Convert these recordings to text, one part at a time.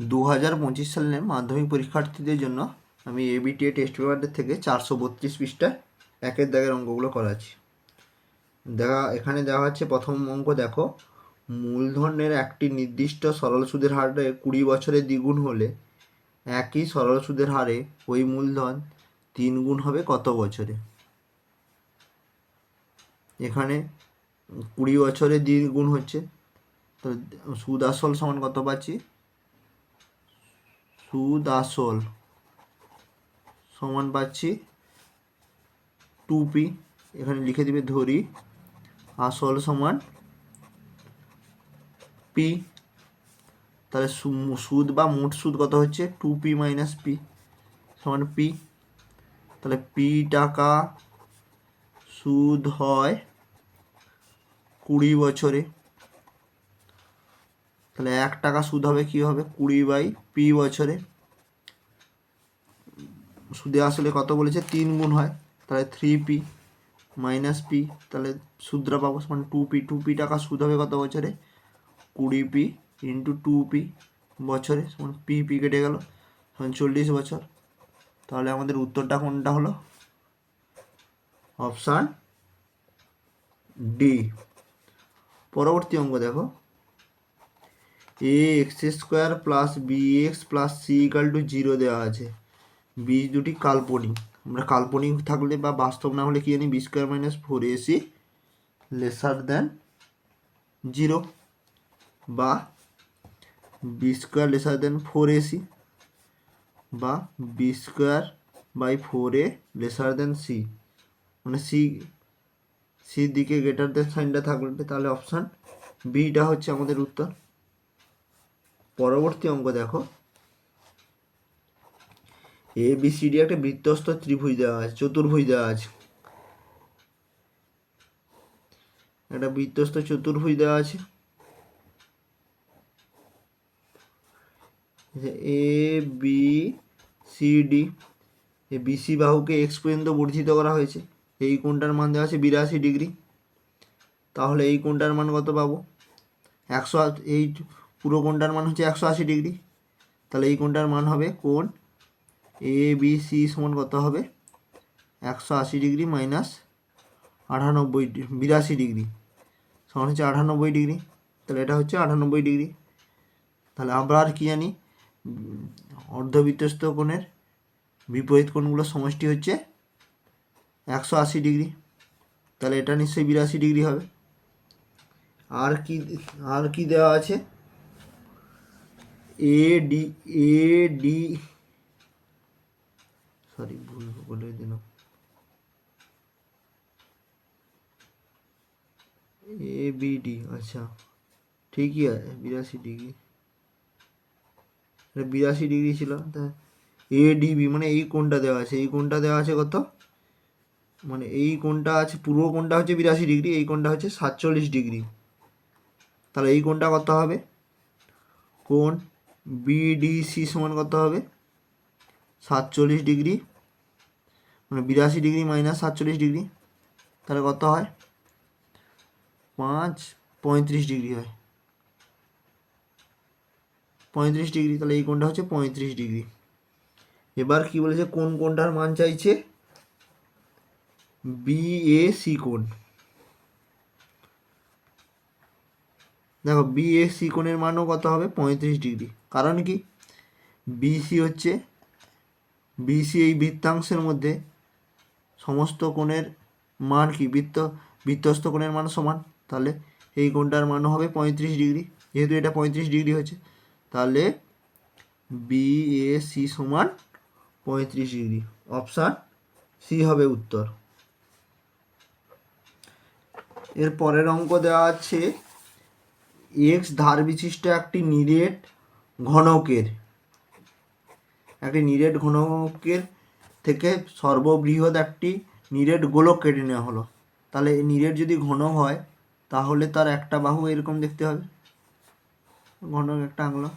দু হাজার পঁচিশ সালের মাধ্যমিক পরীক্ষার্থীদের জন্য আমি এবিটিএ টেস্ট পেপারদের থেকে চারশো বত্রিশ পৃষ্ঠা একের দাগের অঙ্কগুলো করাচ্ছি। দেখা, এখানে দেওয়া হচ্ছে প্রথম অঙ্ক দেখো। মূলধনের একটি নির্দিষ্ট সরল সুদের হারে কুড়ি বছরে দ্বিগুণ হলে একই সরল সুদের হারে ওই মূলধন তিন গুণ হবে কত বছরে? এখানে কুড়ি বছরে দ্বিগুণ হচ্ছে। তো সুদ আসল সমান কত পাচ্ছি? সুদ আসল সমান পাচ্ছি টু পি এখানে লিখে দিবে ধরি। আসল সমান পি তাহলে সুদ বা মোট সুদ কত হচ্ছে? টু পি মাইনাস পি সমান পি তাহলে পি টাকা সুদ হয় কুড়ি বছরে। তাহলে এক টাকা সুদ হবে কী হবে? কুড়ি বাই পি বছরে। সুদে আসলে কত বলেছে? তিন গুণ হয়, তাহলে থ্রি পি মাইনাস পি। তাহলে সুদরা পাবো সমান টু পি। টু পি টাকা সুদ হবে কত বছরে? কুড়ি পি ইন্টু টু পি বছরে, সমান পি পি কেটে গেল, সমান চল্লিশ বছর। তাহলে আমাদের উত্তরটা কোনটা হলো? Option D. পরবর্তী অঙ্ক দেখো। A x square plus B x plus C equal to zero দেওয়া আছে। বীজ দুটি কাল্পনিক। আমরা কাল্পনিক থাকলে বা বাস্তব না হলে কি জানি? B square minus four AC lesser than zero বা B square lesser than four AC বা B square by four A lesser than C. মানে সি সি দিকে গ্রেটার দেন সাইনটা থাকলে তাহলে অপশান বিটা হচ্ছে আমাদের উত্তর। পরবর্তী অঙ্ক দেখো। এ বি সি ডি একটা বৃত্তস্ত ত্রিভুজ দেওয়া আছে, চতুর্ভুজ দেওয়া আছে। একটা বৃত্তস্ত চতুর্ভুজ দেওয়া আছে। A B C D A BC বাহুকে x পর্যন্ত বর্ধিত করা হয়েছে। এই কোণটার মান দেওয়া আছে বিরাশি ডিগ্রি। তাহলে এই কোণটার মান কত পাবো? একশো এই পুরো কোণটার মান হচ্ছে একশো আশি ডিগ্রি। তাহলে এই কোণটার মান হবে কোণ এ বি সি সমান কত হবে? একশো আশি ডিগ্রি মাইনাস আটানব্বই বিরাশি ডিগ্রি। সমান হচ্ছে আটানব্বই ডিগ্রি। তাহলে এটা হচ্ছে আটানব্বই ডিগ্রি। তাহলে আমরা আর কি জানি? উম, অর্ধবৃত্তস্থ কোণের বিপরীত কোণগুলোর সমষ্টি হচ্ছে একশো আশি ডিগ্রি। তাহলে এটা নিশ্চয়ই বিরাশি ডিগ্রি হবে। আর কি আর কি দেওয়া আছে? A D A D sorry ভুল বলে দিলাম। এ বি ডি আচ্ছা। ঠিকই আছে, বিরাশি ডিগ্রি। এটা বিরাশি ডিগ্রি ছিল, তা এ ডিবি মানে এই কোণটা দেওয়া আছে। এই কোণটা দেওয়া আছে কত? মানে এই কোণটা আছে, পুরো কোণটা হচ্ছে বিরাশি ডিগ্রি, এই কোণটা হচ্ছে সাতচল্লিশ ডিগ্রি। তাহলে এই কোণটা কত হবে? কোণ বিডিসি সমান কত হবে? সাতচল্লিশ ডিগ্রি। মানে বিরাশি ডিগ্রি মাইনাস সাতচল্লিশ ডিগ্রি। তাহলে কত হয়? পাঁচ পঁয়ত্রিশ ডিগ্রি হয়। পঁয়ত্রিশ ডিগ্রি, তাহলে এই কোণটা হচ্ছে পঁয়ত্রিশ ডিগ্রি। এবার কি বলেছে? কোন কোণটার মান চাইছে? বি এ সি কোণ। দেখো বি এ সি কোণের মানও কত হবে? পঁয়ত্রিশ ডিগ্রি। কারণ কি? বিসি হচ্ছে বিসি এই বৃত্তাংশের মধ্যে সমস্ত কোণের মান কি? বৃত্ত, বৃত্তস্থ কোণের মান সমান। তাহলে এই কোণটার মানও হবে পঁয়ত্রিশ ডিগ্রি। যেহেতু এটা পঁয়ত্রিশ ডিগ্রি হচ্ছে তাহলে বি এ সি সমান পঁয়ত্রিশ ডিগ্রি। অপশান সি হবে উত্তর। এর পরের অঙ্ক দেওয়া আছে এক্স ধার বিশিষ্ট একটি নিরেট ঘনকের। একটি নিরেট ঘনকের থেকে সর্ববৃহৎ একটি নিরেট গোলক কেটে নেওয়া হলো। তাহলে নিরেট যদি ঘন হয়, তাহলে তার একটা বাহু এরকম দেখতে হবে। ঘন একটা আংলা।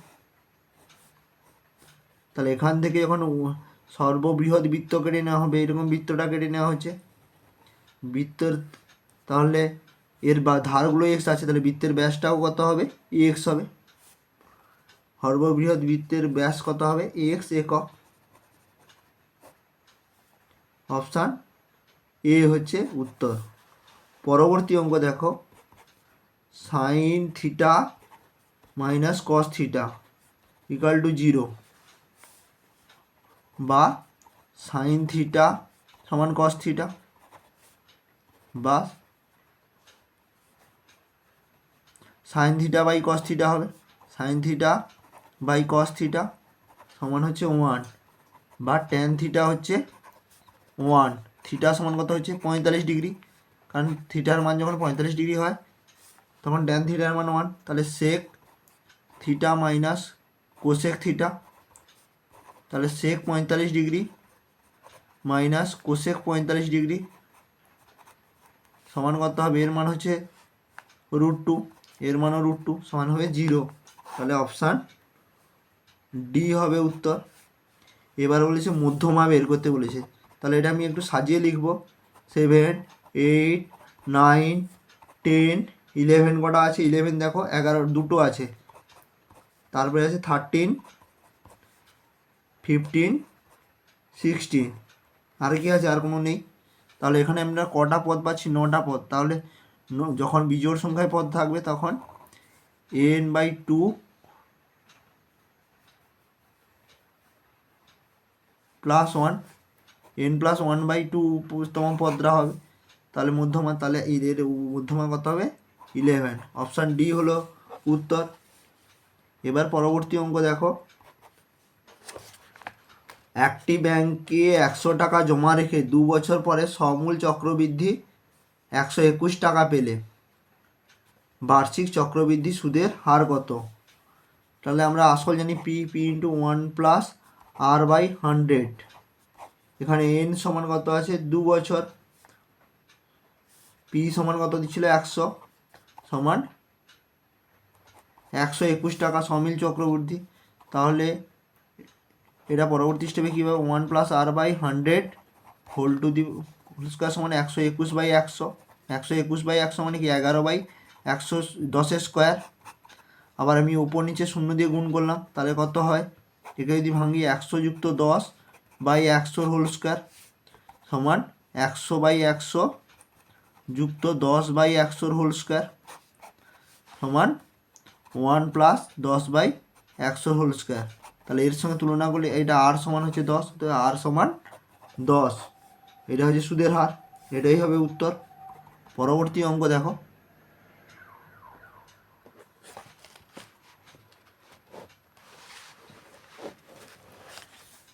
তাহলে এখান থেকে যখন সর্ববৃহৎ বৃত্ত কেটে নেওয়া হবে, এরকম বৃত্তটা কেটে নেওয়া হচ্ছে বৃত্তর, তাহলে এর বা, ধারগুলো এক্স আছে, তাহলে বৃত্তের ব্যাসটাও কত হবে? এক্স হবে। সর্ববৃহৎ বৃত্তের ব্যাস কত হবে? এক্স একক। অপশান এ হচ্ছে উত্তর। পরবর্তী অঙ্ক দেখো। Sine theta minus cos theta equal to zero বা সাইন থিটা সমান কস থিটা বা sine theta by cos theta হবে। Sine theta by cos theta সমান হচ্ছে ওয়ান বা ট্যান থিটা হচ্ছে ওয়ান থিটা সমান কত হচ্ছে? পঁয়তাল্লিশ ডিগ্রি কারণ থিটার মান যখন পঁয়তাল্লিশ ডিগ্রি হয়, তখন ট্যান থিটার মান ওয়ান তাহলে sec theta minus cosec theta তাহলে সেক পঁয়তাল্লিশ ডিগ্রি মাইনাস কোসেক পঁয়তাল্লিশ ডিগ্রি সমান কত হবে? এর মান হচ্ছে রুট টু এর মানও রুট টু সমান হবে জিরো তাহলে অপশান ডি হবে উত্তর। এবার বলেছে মধ্যমা বের করতে বলেছে। তাহলে এটা আমি একটু সাজিয়ে লিখব। Seven, eight, nine, ten, eleven কটা আছে? ইলেভেন দেখো, এগারো, দুটো আছে। তারপরে আছে থার্টিন, ফিফটিন, সিক্সটিন। আর কি আছে? আর কোনো নেই। তাহলে এখানে আমরা কটা পদ পাচ্ছি? নটা পদ। তাহলে যখন বিজোড় সংখ্যায় পদ থাকবে তখন n by two plus one n plus one by two তম পদরা হবে। তাহলে মধ্যমা তাহলে এদের মধ্যমা কত হবে? ইলেভেন অপশান ডি হলো উত্তর। এবার পরবর্তী অঙ্ক দেখো। একটি ব্যাংকে একশো টাকা জমা রেখে দু বছর পরে সমূল চক্রবৃদ্ধি একশো একুশ টাকা পেলে। বার্ষিক চক্রবৃদ্ধি সুদের হার কত? তাহলে আমরা আসল জানি P P into one plus R by hundred এখানে এন সমান কত আছে? দু বছর। পি সমান কত দিচ্ছিল? একশো। সমান একশো একুশ টাকা সমিল চক্রবর্তী তাহলে এটা পরবর্তী স্টেপে কী হবে? One plus R by hundred whole to the whole square সমান একশো একুশ বাই একশো। একশো একুশ বাই একশো মানে কি? এগারো বাই একশো দশের স্কোয়ার আবার আমি ওপর নিচে শূন্য দিয়ে গুণ করলাম। তাহলে কত হয়? একে যদি ভাঙি একশো যুক্ত দশ বাই একশোর হোল স্কোয়ার সমান একশো বাই একশো যুক্ত দশ বাই একশোর হোল স্কোয়ার সমান ওয়ান প্লাস দশ বাই একশোর হোল স্কোয়ার তাহলে এর সঙ্গে তুলনা করলে এটা আর সমান হচ্ছে দশ, তো আর সমান দশ। এটা হচ্ছে সুদের হার, এটাই হবে উত্তর। পরবর্তী অঙ্ক দেখো।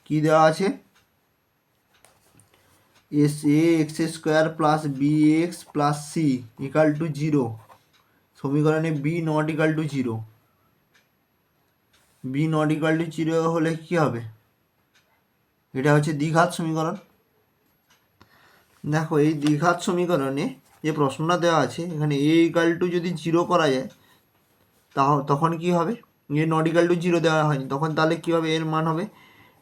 কি দেওয়া আছে? S A x square plus B x plus C equal to zero সমীকরণে B not equal to zero B not equal to zero হলে কি হবে? এটা হচ্ছে দ্বিঘাত সমীকরণ। দেখো, এই দ্বিঘাত সমীকরণে যে প্রশ্নটা দেওয়া আছে, এখানে এ ইকাল টু যদি জিরো করা যায়, তাহ, তখন কি হবে? A not equal to zero দেওয়া হয়নি। তখন তাহলে কী হবে? এর মান হবে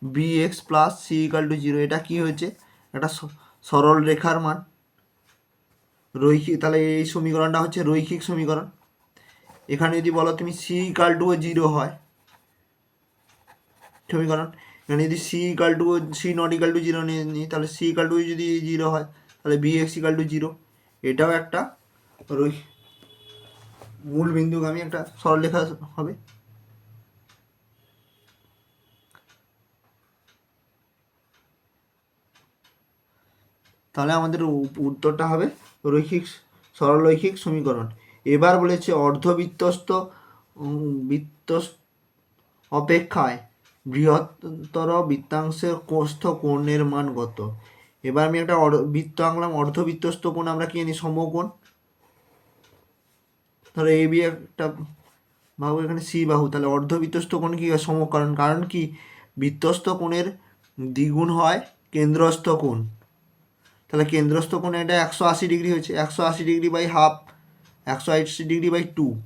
B x plus C equal to zero এটা কী হয়েছে? একটা সরল রেখার মান। রৈখিক, তাহলে এই সমীকরণটা হচ্ছে রৈখিক সমীকরণ। এখানে যদি বলো তুমি সি ইকাল টু জিরো হয়, সমীকরণ, এখানে যদি C equal to C not equal to zero নিয়ে নিই, তাহলে সি ইকাল টু যদি জিরো হয়, তাহলে B x equal to zero এটাও একটা রৈ, মূল বিন্দুগামী একটা সরলরেখা হবে। তাহলে আমাদের উত্তরটা হবে রৈখিক সরলরৈখিক সমীকরণ। এবার বলেছে অর্ধবৃত্তস্ত বৃত্ত অপেক্ষায় বৃহত্তর বৃত্তাংশের কোষ্ঠ কোণের মান কত? এবার আমি একটা বৃত্ত আঁকলাম, অর্ধবৃত্তস্ত কোণ আমরা কি জানি? সমকোণ। তাহলে এ বি একটা বাহু, এখানে সি বাহু, তাহলে অর্ধবৃত্তস্ত কোণ কি? সমকরণ কারণ কি? বৃত্তস্থ কোণের দ্বিগুণ হয় কেন্দ্রস্থ কোণ। তাহলে কেন্দ্রস্থ কোণে এটা একশো আশি ডিগ্রি হয়েছে। একশো আশি ডিগ্রি বাই হাফ একশো আশি ডিগ্রি বাই টু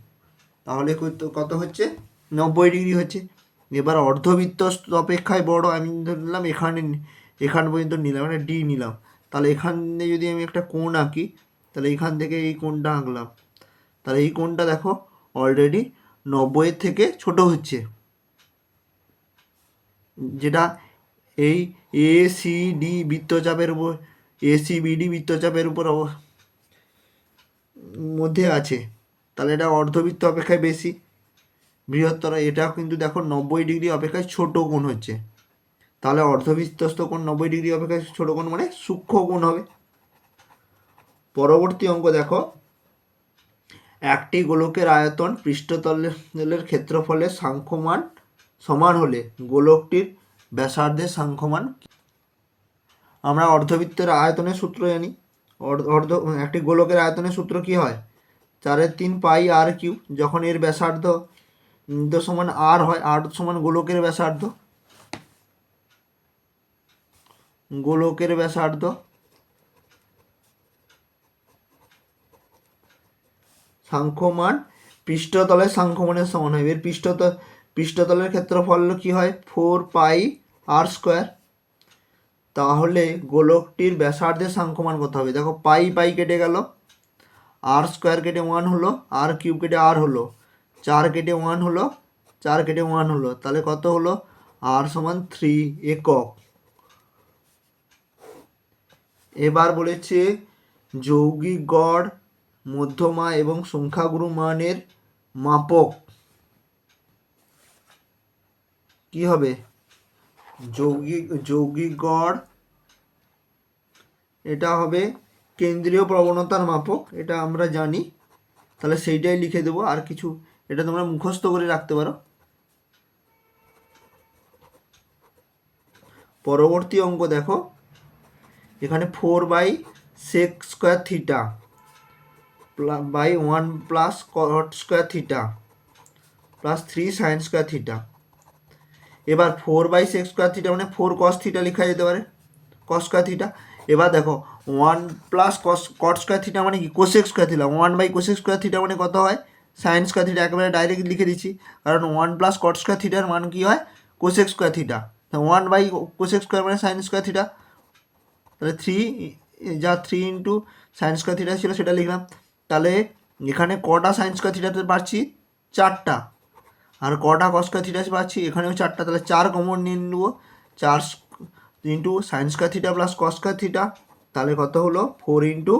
তাহলে কত- হচ্ছে? নব্বই ডিগ্রি হচ্ছে। এবার অর্ধবৃত্ত অপেক্ষায় বড়, আমি ধরলাম এখানে, এখান পর্যন্ত নিলাম মানে ডি নিলাম। তাহলে এখানে যদি আমি একটা কোণ আঁকি, তাহলে এখান থেকে এই কোণটা আঁকলাম। তাহলে এই কোণটা দেখো অলরেডি নব্বইয়ের থেকে ছোট হচ্ছে। যেটা এই এ সি ডি বৃত্তচাপের উপর এ সি বিডি বৃত্তচাপের উপর মধ্যে আছে। তাহলে এটা অর্ধবৃত্ত অপেক্ষায় বেশি। বৃহত্তর এটা কিন্তু দেখো নব্বই ডিগ্রি অপেক্ষায় ছোট কোণ হচ্ছে। তাহলে অর্ধবৃত্তস্থ কোণ নব্বই ডিগ্রি অপেক্ষায় ছোট কোণ মানে সূক্ষ্ম কোণ হবে। পরবর্তী অঙ্ক দেখো। একটি গোলকের আয়তন পৃষ্ঠতলের ক্ষেত্রফলের সাংখ্যমান সমান হলে গোলকটির ব্যাসার্ধের সাংখ্যমান আমরা অর্ধবৃত্তের আয়তনের সূত্র জানি। অর্ধ একটি গোলকের আয়তনের সূত্র কি হয়? চারের তিন পাই আর কিউ, যখন এর ব্যাসার্ধ সমান আর হয়, আর সমান গোলকের ব্যাসার্ধ। গোলকের ব্যাসার্ধ সাংখ্যমান পৃষ্ঠতলের সাংখ্যমানের সমান হয়। এর পৃষ্ঠত, পৃষ্ঠতলের ক্ষেত্রফল কি হয়? Four pi R square. তাহলে গোলকটির ব্যাসার্ধের সাংখ্যমান কত হবে? দেখো, পাই পাই কেটে গেল। আর স্কোয়ার কেটে ওয়ান হলো, আর কিউব কেটে আর হলো। চার কেটে ওয়ান হলো, চার কেটে ওয়ান হলো। তাহলে কত হলো? আর সমান থ্রি একক। এবার বলেছে যৌগিক গড়, মধ্যমা এবং সংখ্যাগুরু মানের মাপক। কি হবে? যৌগিক যৌগিক গড়, এটা হবে কেন্দ্রীয় প্রবণতার মাপক, এটা আমরা জানি। তাহলে সেইটাই লিখে দেবো, আর কিছু, এটা তোমরা মুখস্থ করে রাখতে পারো। পরবর্তী অঙ্ক দেখো, এখানে four by sec square theta by one plus cot square theta plus three sine square theta এবার four by sec square theta মানে ফোর কস থিটা লেখা যেতে পারে। কস স্কোয়ার থিটা এবার দেখো one plus cos cot square theta মানে কি? Cosec square theta one by cosec square theta মানে কত হয়? সাইন স্কোয়ার থিটা একেবারে ডাইরেক্ট লিখে দিচ্ছি। কারণ ওয়ান প্লাস কট স্কোয়ার থিটার মান কী হয়? Cosec square theta one by cosec square মানে সাইন স্কোয়ার থিটা তাহলে থ্রি যা three into sine square theta ছিল সেটা লিখলাম। তাহলে এখানে কটা সাইন স্কোয়ার থিটাতে পারছি চারটা। আর কটা কস্কোয়ার থিটা পাচ্ছি? এখানেও চারটা, তাহলে চার কমন নিয়ে নেব। চার into sine square theta plus cos square theta তাহলে কত হলো? ফোর ইন্টু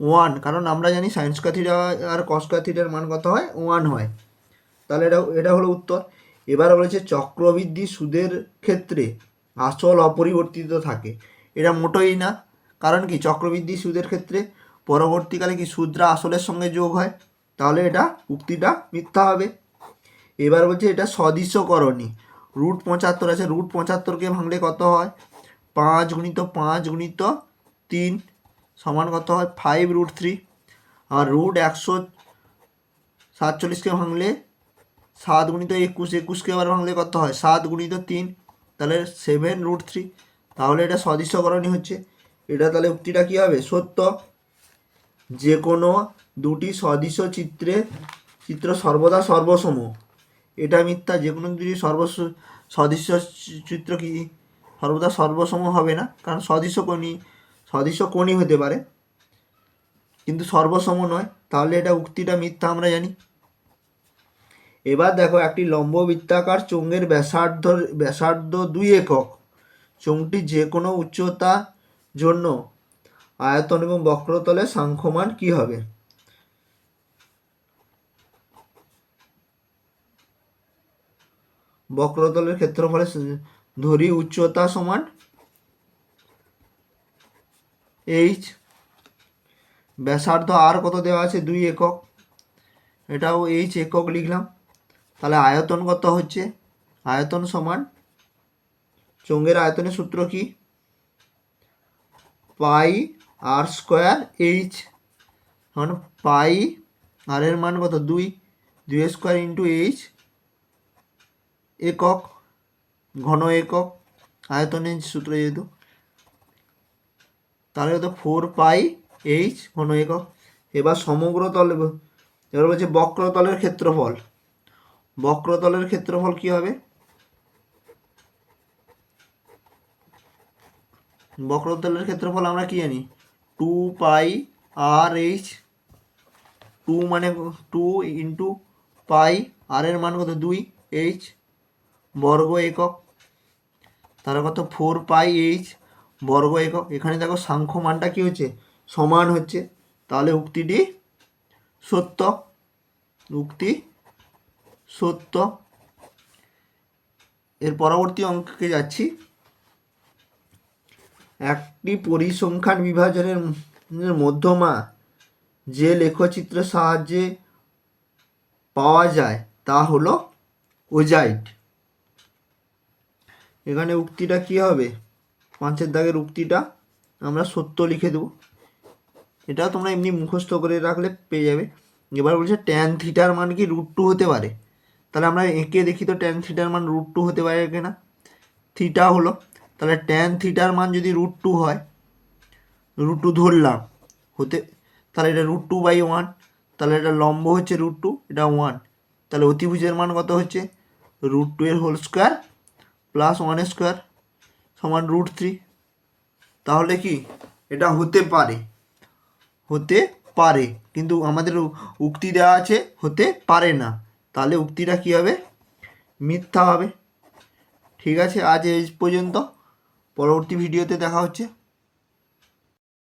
ওয়ান কারণ আমরা জানি সাইন স্কোয়ার থিটা আর কস্কোয়ার থিটার মান কত হয়? ওয়ান হয়। তাহলে এটা এটা হলো উত্তর। এবার বলেছে চক্রবৃদ্ধি সুদের ক্ষেত্রে আসল অপরিবর্তিত থাকে। এটা মোটোই না। কারণ কি? চক্রবৃদ্ধি সুদের ক্ষেত্রে পরবর্তীকালে কি সুদরা আসলের সঙ্গে যোগ হয়? তাহলে এটা উক্তিটা মিথ্যা হবে। এবার বলছে এটা সদৃশ্যকরণী রুট পঁচাত্তর আছে, রুট পঁচাত্তরকে ভাঙলে কত হয়? পাঁচ গুণিত পাঁচ গুণিত তিন সমান কত হয়? ফাইভ রুট থ্রি আর রুট একশো সাতচল্লিশকে ভাঙলে সাত গুণিত একুশ, একুশকে আবার ভাঙলে কত হয়? সাত গুণিত তিন। তাহলে সেভেন রুট থ্রি তাহলে এটা সদৃশ্যকরণী হচ্ছে। এটা তাহলে উক্তিটা কী হবে? সত্য। যে কোনো দুটি সদৃশ চিত্রে, চিত্র সর্বদা সর্বসম। এটা মিথ্যা, যে কোনো দুটি সর্ব সদৃশ্য চিত্র কি সর্বদা সর্বসম হবে না? কারণ সদৃশ্য কোণী, সদৃশ্য কোণই হতে পারে। কিন্তু সর্বসম নয়, তাহলে এটা উক্তিটা মিথ্যা আমরা জানি। এবার দেখো একটি লম্ব বৃত্তাকার চোঙের ব্যাসার্ধ ব্যাসার্ধ দুই একক। চোঙটি যে কোনো উচ্চতা জন্য আয়তন এবং বক্রতলে সাংখ্যমান কি হবে? বক্রতলের ক্ষেত্রফলে স- ধরি উচ্চতা সমান এইচ ব্যাসার্ধ আর কত দেওয়া আছে? দুই একক। এটাও এইচ একক লিখলাম। তাহলে আয়তন কত হচ্ছে? আয়তন সমান চঙ্গের আয়তনের সূত্র কি? পাই আর স্কোয়ার এইচ মানে পাই আর এর মান কত? দুই। দুই স্কোয়ার ইন্টু এইচ একক, ঘন একক আয়তনের সূত্র যেহেতু, তাহলে হতো ফোর পাই এইচ ঘন একক। এবার সমগ্র তল, এবার বলছে বক্রতলের ক্ষেত্রফল। বক্রতলের ক্ষেত্রফল কি হবে? বক্রতলের ক্ষেত্রফল আমরা কি জানি? Two pi R H two মানে টু ইন্টু পাই আর এর মান কত? দুই এইচ বর্গ একক তাহলে কত? ফোর পাই এইচ বর্গ একক। এখানে দেখো সাংখ্য মানটা কী হচ্ছে? সমান হচ্ছে। তাহলে উক্তিটি সত্য। উক্তি সত্য। এর পরবর্তী অঙ্কে যাচ্ছি। একটি পরিসংখ্যান বিভাজনের মধ্যমা যে লেখচিত্রের সাহায্যে পাওয়া যায় তা হলো ওজাইট। এখানে উক্তিটা কি হবে? পাঁচের দাগের উক্তিটা আমরা সত্য লিখে দেবো। এটা তোমরা এমনি মুখস্থ করে রাখলে পেয়ে যাবে। এবার বলছে ট্যান থিটার মান কি রুট টু হতে পারে? তাহলে আমরা এঁকে দেখি তো ট্যান থিটার মান রুট টু হতে পারে কিনা? থিটা হলো, তাহলে ট্যান থিটার মান যদি রুট টু হয় রুট টু ধরলাম, হতে, তাহলে এটা রুট টু বাই ওয়ান তাহলে এটা লম্ব হচ্ছে রুট টু এটা ওয়ান তাহলে অতিভুজের মান কত হচ্ছে? রুট টু এর whole square plus one square সমান রুট থ্রি তাহলে কি? এটা হতে পারে। হতে পারে। কিন্তু আমাদের উক্তি দেওয়া আছে হতে পারে না। তাহলে উক্তিটা কী হবে? মিথ্যা হবে। ঠিক আছে? আজ এই পর্যন্ত। পরবর্তী ভিডিওতে দেখা হচ্ছে।